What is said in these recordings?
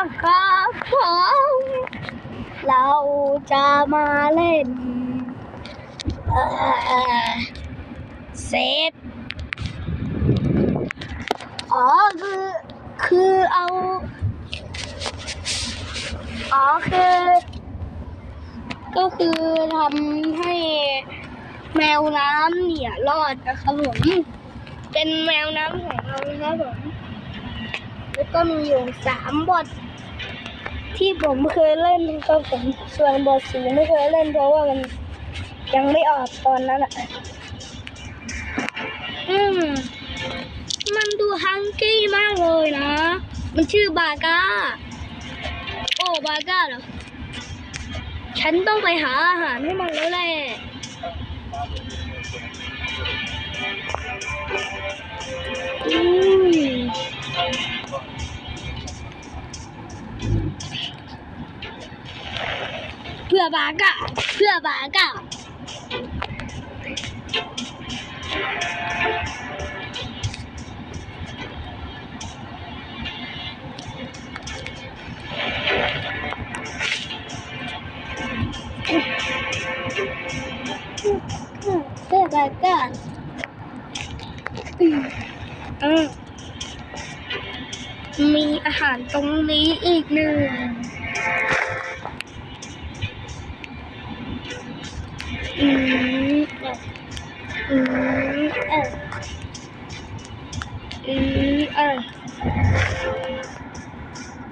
ครับผมเราจะมาเล่นเอ่อเซฟอ๋อคือคือเอาอ๋อคือ ก็คือทำให้แมวน้ำเนี่ยรอดนะครับผมเป็นแมวน้ำของเรานะครับผมแล้วก็มีอยู่สามบท ที่ผมเคยเล่นนะครับผมส่วนบทสีไม่เคยเล่นเพราะว่ามันยังไม่ออกตอนนั้นอะ อืม มันดูฮังกี้มากเลยนะ มันชื่อบาก้า โอ้บาก้าเหรอ ฉันต้องไปหาอาหารให้มันแล้วแหละ อืม เพื่อบาก้าเพื่อบาก้าเพื่อบาก้าอืมอืมมีอาหารตรงนี้อีกหนึ่ง อืมเอออืมเอออืมเออ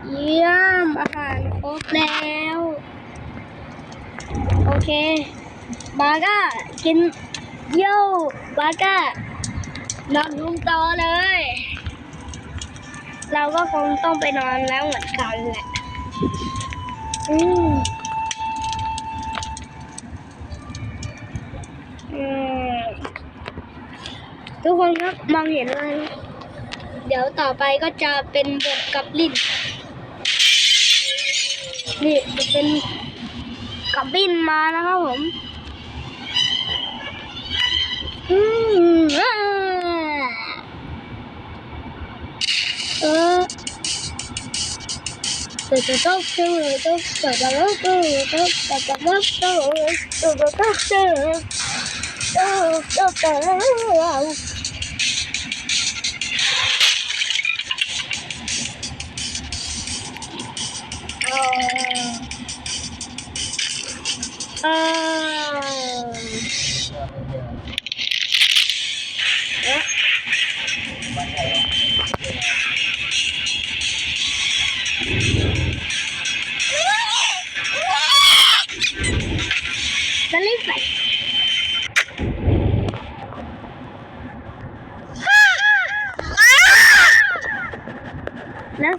เยี่ยมอาหารครบแล้ว โอเค บาก้ากินโย่บาก้านอนลุมต่อเลย เราก็คงต้องไปนอนแล้วเหมือนกันแหละ อืม ทุกคนครับมองเห็นอะไรเดี๋ยวต่อไปก็จะเป็นบทกับลิ้นนี่จะเป็นกับลิ้นมานะครับผมอืมอ่าเออเดี๋ยวจะต้องเจอต้องเดี๋ยวจะต้องจอต้องเดี๋ยวจะต้องเจอเดี๋ยวจะต้องเจอ Oh, so bad. Oh. Balik balik. แล้ว ท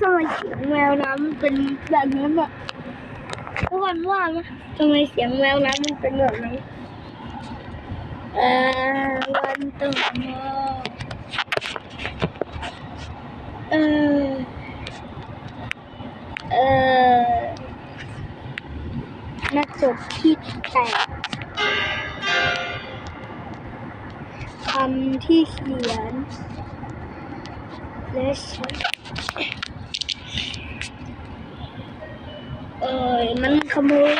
ำไมเสียงแมวน้ำเป็นแบบนั้นอะ ทุกคนว่าไหมทำไมเสียงแมวน้ำมันเป็นแบบนั้นเอ่อวันต่อมาเออเออนักจบที่แตกคำที่เขียนและใช้ เออมันขโมย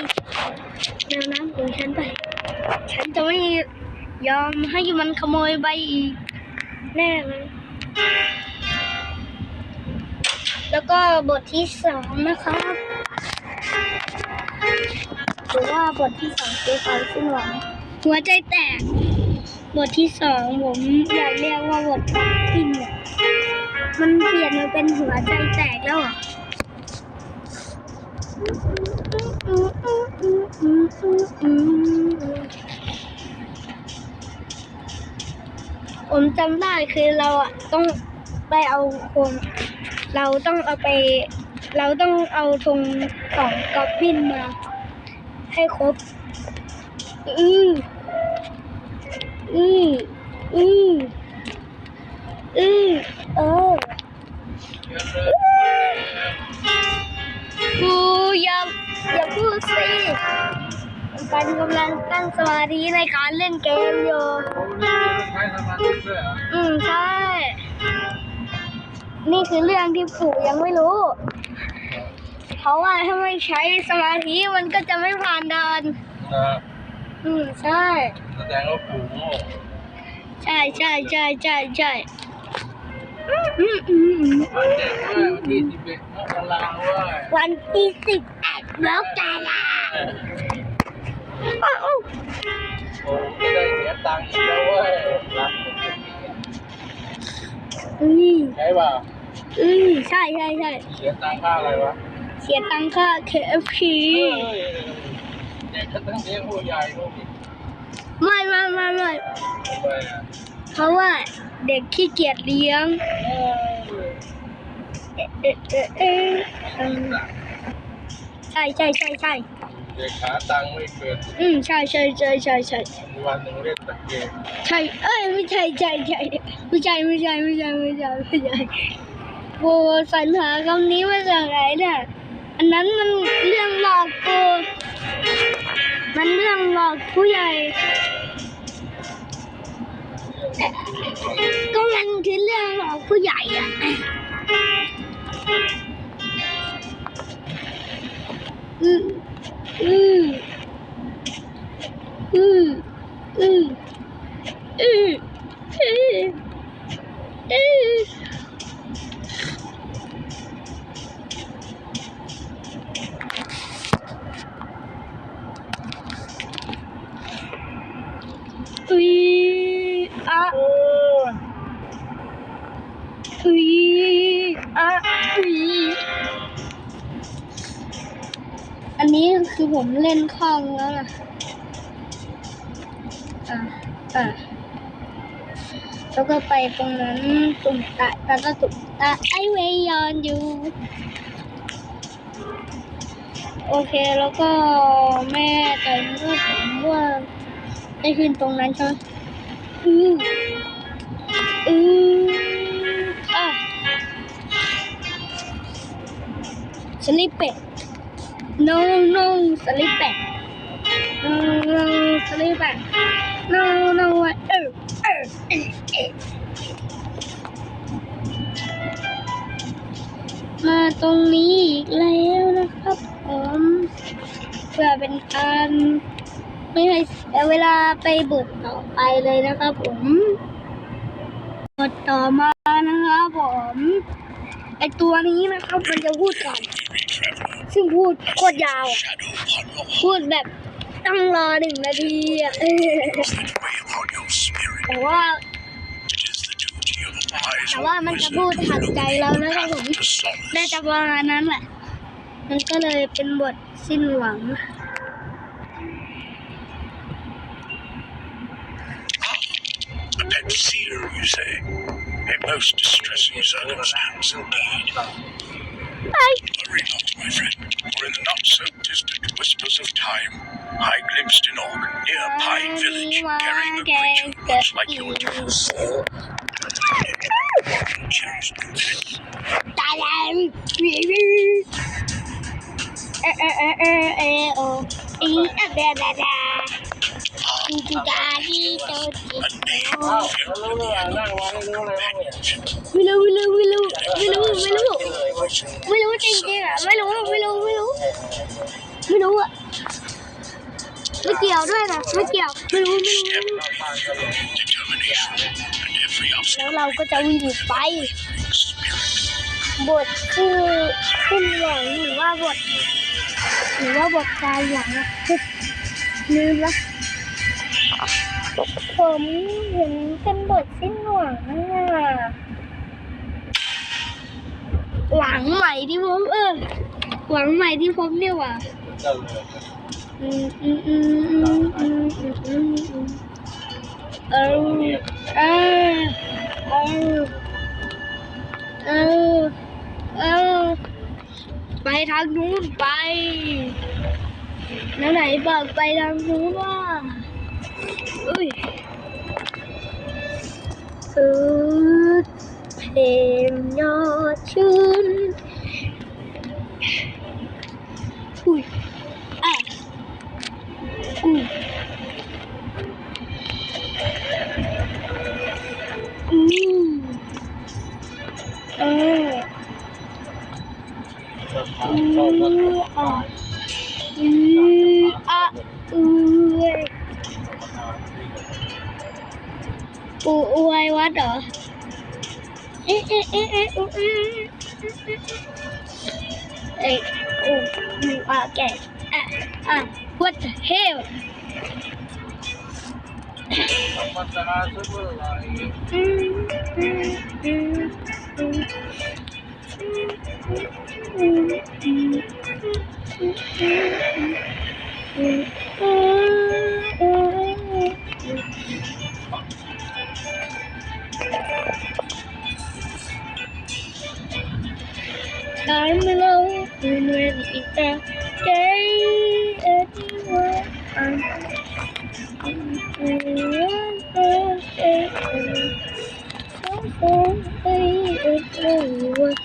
แมวน้ำของฉันไป ฉันจะไม่ยอมให้มันขโมยไปอีกแน่เลยแล้วก็บทที่สองนะครับหรือว่าบทที่สองคือความสิ้นหวังหัวใจแตก บทที่สองผมอยากเรียกว่าบทพินเนี่ยมันเปลี่ยนมาเป็นหัวใจแตกแล้วอะ ผมจำได้คือเราอะต้องไปเอาโคนเราต้องเอาไป เราต้องเอาธงของกอบบินมา ให้ครบ อืออืออืออือเออ อย่าอย่าพูดสิปันกำลังตั้งสมาธิในการเล่นเกมอยู่ใช้สมาธิด้วยเหรออืมใช่อืนี่คือเรื่องที่ปู่ยังไม่รู้ เพราะว่าถ้าไม่ใช้สมาธิมันก็จะไม่ผ่านด่านนะอืมใช่แสดงว่าปู่โง่ใช่ใช่ใช่ใช่ใช่ ที่สิบเอ็ดมกราเว้ยวันที่สิบแปดมกราอ้าวโอ้ไม่ได้เสียตังค์อีกแล้วเว้ยรักผมเป็นเมียอืมใช่ป่ะอืมใช่ใช่ใช่เสียตังค่าอะไรวะเสียตังค่า KFC เฮ้ยเด็กก็ต้องเลี้ยงผู้ใหญ่ลูกอีกไม่ไม่ไม่ไม่ทำไมอะเพราะว่า เด็กขี้เกียจเลี้ยงเออเอ๊ะเอ๊ะเอ๊ะเอ๊ะอืมใช่ใช่ใช่ใช่เด็กหาตังค์ไม่เป็นอืมใช่ใช่ใช่ใช่ใช่วันหนึ่งเล่นตะเกียบใช่เอ้ยไม่ใช่ใช่ใช่ไม่ใช่ไม่ใช่ไม่ใช่ไม่ใช่ไม่ใช่โบสรรหาคำนี้มาจากไหนเนี่ยอันนั้นมันเรื่องหลอกกูมันเรื่องหลอกผู้ใหญ่ ก็มันคือเรื่องของผู้ใหญ่อะอืมอืมอืมอืมอืมอืม ผมเล่นคล่องแล้วนะอะอะแล้วก็ไปตรงนั้นตุ่มตะตะตะตุ่มตะไอเวยอนอยู่โอเคแล้วก็แม่แต่ว่าผมว่าได้ขึ้นตรงนั้นใช่ไหมอืออืออะสลิปเป็ด no no สลิปเป็ด no no สลิปเป็ด no no เออเออเออเออมาตรงนี้อีกแล้วนะครับผมเพื่อเป็นการไม่ให้เสียเวลาไปบทต่อไปเลยนะครับผมบทต่อมานะครับผม ไอตัวนี้นะครับมันจะพูดก่อน ซึ่งพูดโคตรยาว พูดแบบต้องรอหนึ่งนาทีอะแต่ว่าแต่ว่ามันจะพูดขัดใจเรานะครับผมน่าจะประมาณนั้นแหละ มันก็เลยเป็นบทสิ้นหวัง A pet seer, you say? Most distressing circumstance indeed. ไอ้ Worry not, my friend, for in the not so distant whispers of time, I glimpsed an orc near Pine Village, carrying a creature much like your yours. Cherished pet ไม่รู้ไม่รู้ไม่รู้ไม่รู้ไม่รู้ไม่รู้จริงๆอะไม่รู้ไม่รู้ไม่รู้ไม่รู้อะไม่เกี่ยวด้วยนะไม่เกี่ยวไม่รู้ไม่รู้แล้วเราก็จะวิ่งไปบทคือขึ้นหลังหรือว่าบทหรือว่าบทตายอย่างนะลืมละ ผมเห็นเป็นบทสิ้นหวังอะหวังใหม่ที่ผมเออหวังใหม่ที่ผมเนี่ยว่ะอืมอืมอืมอืออืเออเออเออเออเออไปทางนู้นไปแล้วไหนบอกไปทางนู้นว่า อุ้ยสุดเพลงยอดชื่นอุ้ยอ่ะอุ้ยอืมเอออืมอ่ะ Nada. okay. Uh, uh, what the hell? I'm alone when it's a day anymore. I'm alone. I'm alone.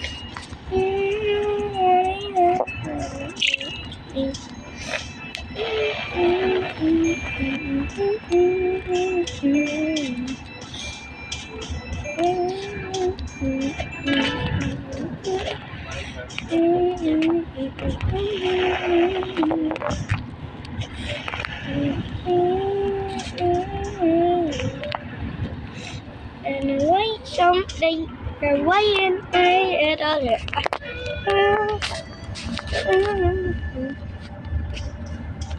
Hey, it all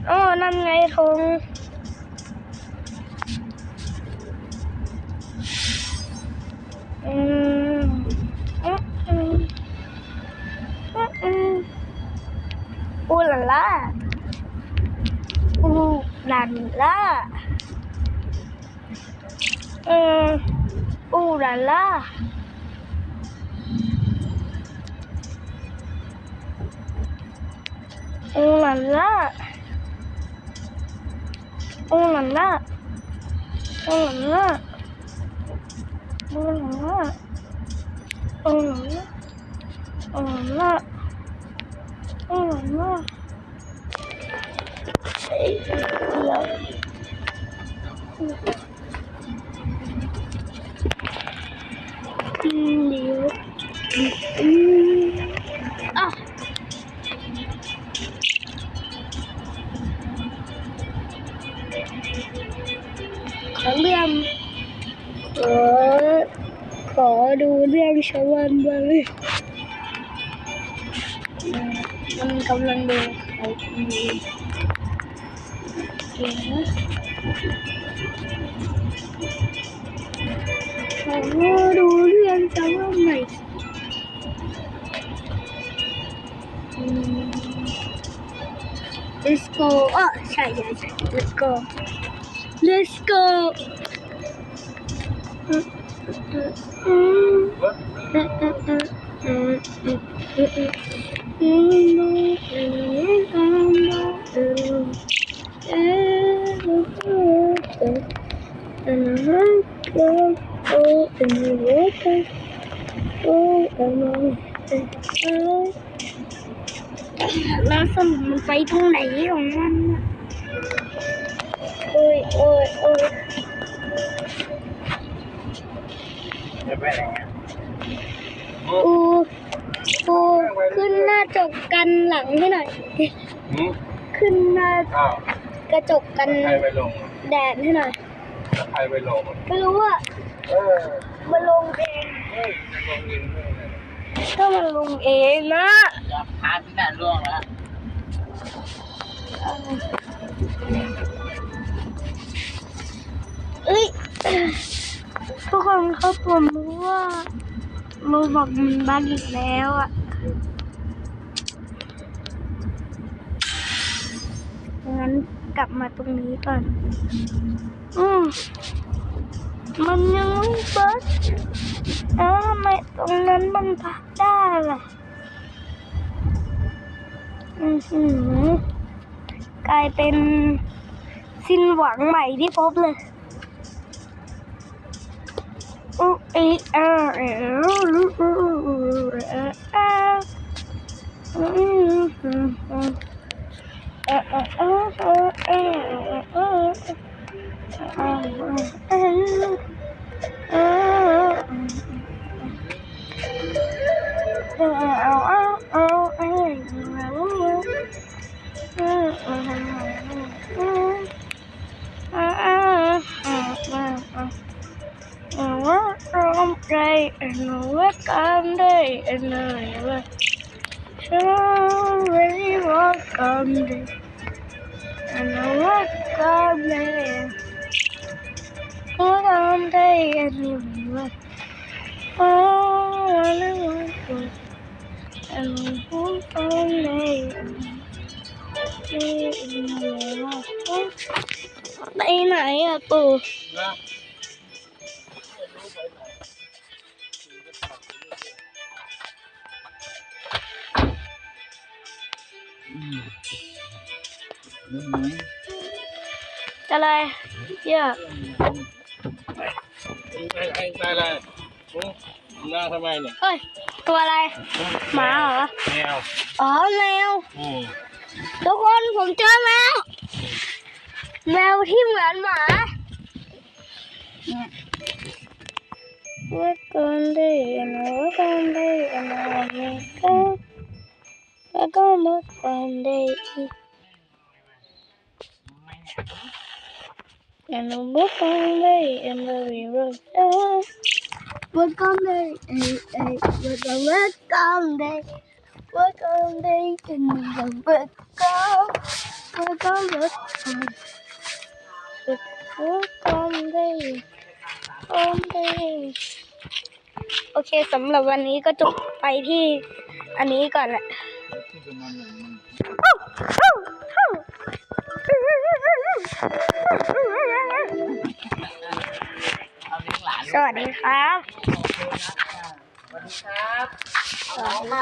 Ồ, năm ngày thùng Ooh la la Ooh la la Ooh la la là Oh là là Oh là là Oh là là Oh là là Oh là là Oh là là Hey, love. ทั้งเรื่องเออขอดูเรื่องชาววันบ้างมันกำลังดูใครมีเก่งนะขอดูเรื่องชาววันหน่อย Let's go. Oh, sorry, sorry. Let's go. Let's go. And xong mình quay thông này với ông anh อู๋อู๋อู๋ขึ้นหน้าจกกันหลังให้หน่อยขึ้นหน้ากระจกกันแดดให้หน่อยไปลงไม่รู้ว่ามาลงเองเฮ้ยก็มาลงเองนะพาที่ไหนร่วงแล้ว เอ้ยทุกคนเขาผมรู้ว่าโรบอกมันบั๊กอีกแล้วอะงั้นกลับมาตรงนี้ก่อน อืมมันยังไม่บั๊กแล้วทำไมตรงนั้นมันพักได้ล่ะอือหือกลายเป็นสิ้นหวังใหม่ที่พบเลย Oh, கம்லே கம்லே கம்லே Patay na, ayan po. จะอะไรเยอะได้ได้ได้เลยหน้าทำไมเนี่ยเฮ้ย ตัวอะไร หมาเหรอ แมว อ๋อ แมวทุกคนผมเจอแมว แมวที่เหมือนหมาว่ากันได้นะว่ากันได้นะว่ากันว่ากันว่ากันได้ And I'm walking day in the river. Welcome day, ay, ay, welcome, welcome day. Welcome day in the welcome. Welcome, welcome. Welcome day. Welcome day. โอเคสำหรับวันนี้ก็จบไปที่อันนี้ก่อนแหละ สวัสดีครับครับสวัสดี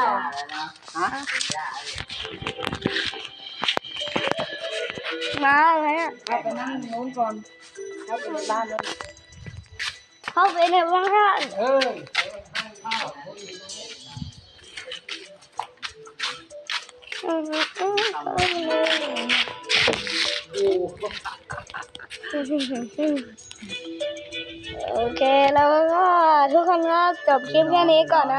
มาอะไรอะเอาไปนั่งโน้นก่อนเข้าไปในบ้านเลยเข้าไปในบ้านเออ โอเคแล้วก็ทุกคนก็จบคลิปแค่นี้ก่อนนะ